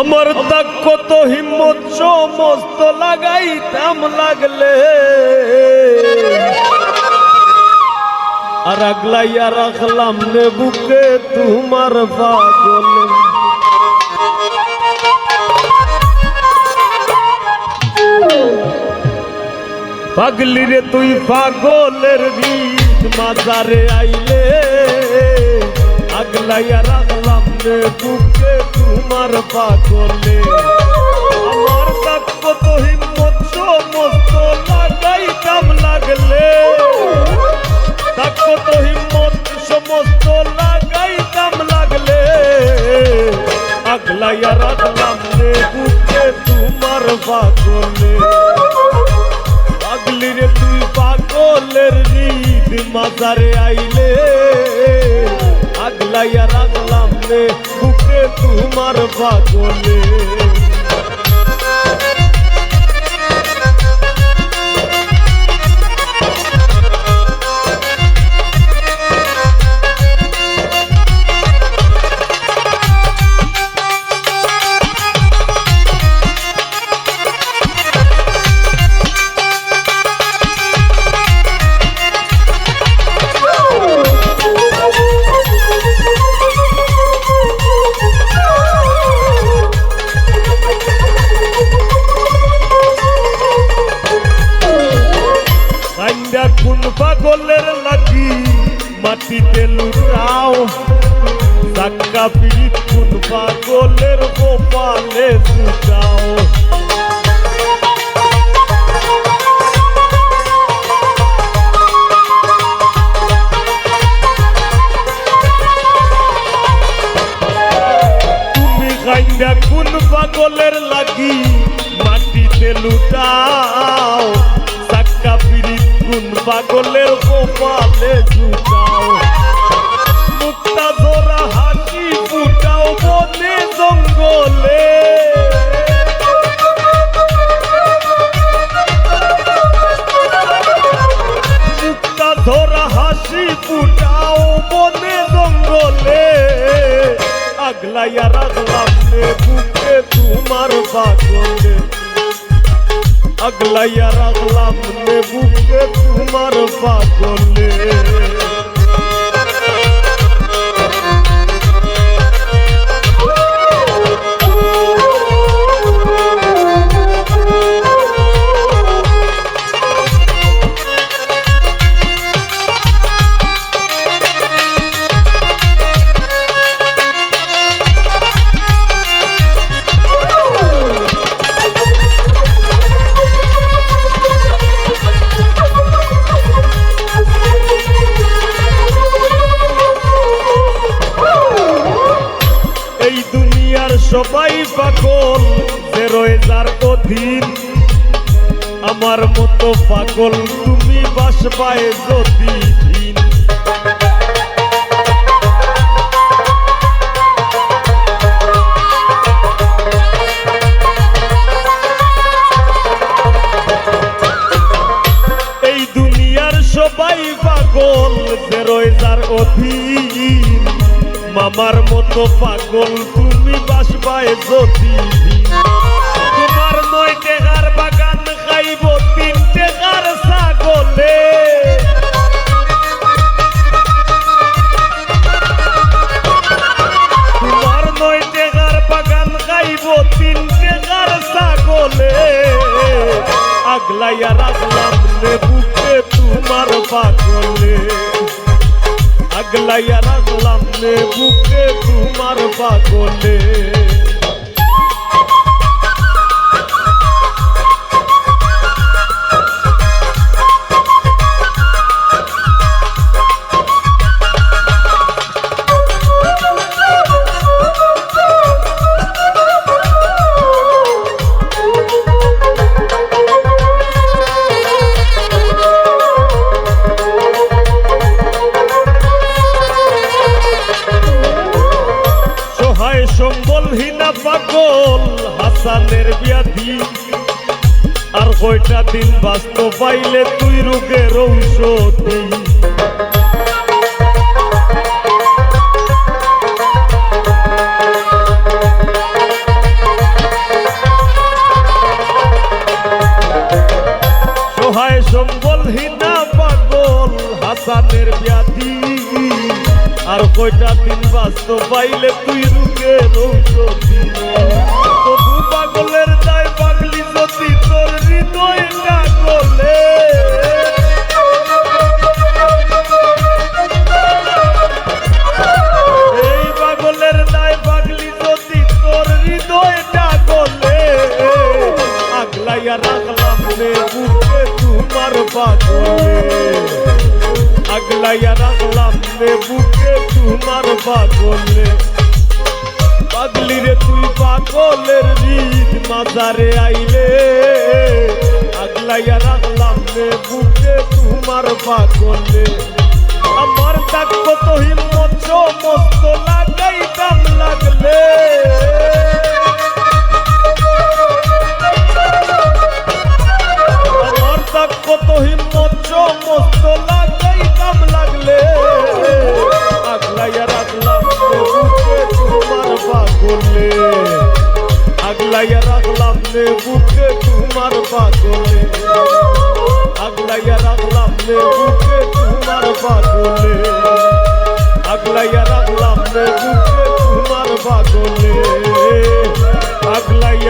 আমার তাক কত হিম্মত, সমস্ত লাগাইতাম লাগলে। আর আগলাইয়া রাখলাম নে বুকে তোমার পাগলে। পাগলি রে, তুই পাগলের গীত মাজারে আইলে। আগলাইয়া রাখলাম রে বুকে তোমার পাগলে আমার তাক কত হিম্মত, সমস্ত লাগাইতাম লাগলে। তাক কত হিম্মত, সমস্ত লাগাইতাম লাগলে। আগলাইয়া রাখলাম রে বুকে তোমার পাগলে পাগলি রে, তুই পাগলের রিদ মাজারে আইলে। আগলাইয়া তোমার পাগলে মাটিতে লুটাও। সাক্কা পিড়িত কোন পাগলের গোপালে লুটাও কোন পাগলের লাগি মাটিতে লুটাও। কোন পাগলের গোপালে লুটাও মুক্তা ধরা হাসি ফুটাও বনে জঙ্গলে। মুক্তা ধরা হাসি ফুটাও বনে জঙ্গলে। আগলাইয়া রাখলাম বুকে তোমার পাগলে আগলাইয়া রাখলাম বুকে তোমার পাগলে। সবাই পাগল যে রয়েজার অধীন। আমার মতো পাগল তুমি বাস পায় যদি। মতো পাগল, তুমি বাসবায় যদি তোমার নয় টেকার বাগান খাইব তিন টেকার ছাগলে। আগলাইয়া রাখলাম রে বুকে তোমার পাগলে। আগলাইয়া রাখলাম বুকে তোমার পাগলে। সালের ব্যাধি। আর কয়টা দিন বাস্তব পাইলে তুই রোগের ঔষধ? সহায় আর কয়টা দিন বাস্তব পাইলে তুই রোগের ঔষধি? পাগলের দায় পাগলি সতী তোর হৃদয়টা গলে। এই পাগলের দায় পাগলি সতী তোর হৃদয়টা গলে। আগলাইয়া রাখলাম রে বুকে তোমার পাগলে আগলাইয়া রাখলাম রে বুকে তোমার পাগলে পাগলি রে, তুই পাগলের রিদ মাজারে আইলে। আগলাইয়া রাখলাম রে বুকে তোমার পাগলে। আমার তাক কত হিম্মত মস্ত লাগাইতাম লাগলে। পাগলে? আগলাইয়া রাখলাম নে বুকে তোমার পাগলে। আগলাইয়া রাখলাম নে বুকে তোমার পাগলে। আগলাইয়া রাখলাম নে বুকে তোমার পাগলে। আগলাই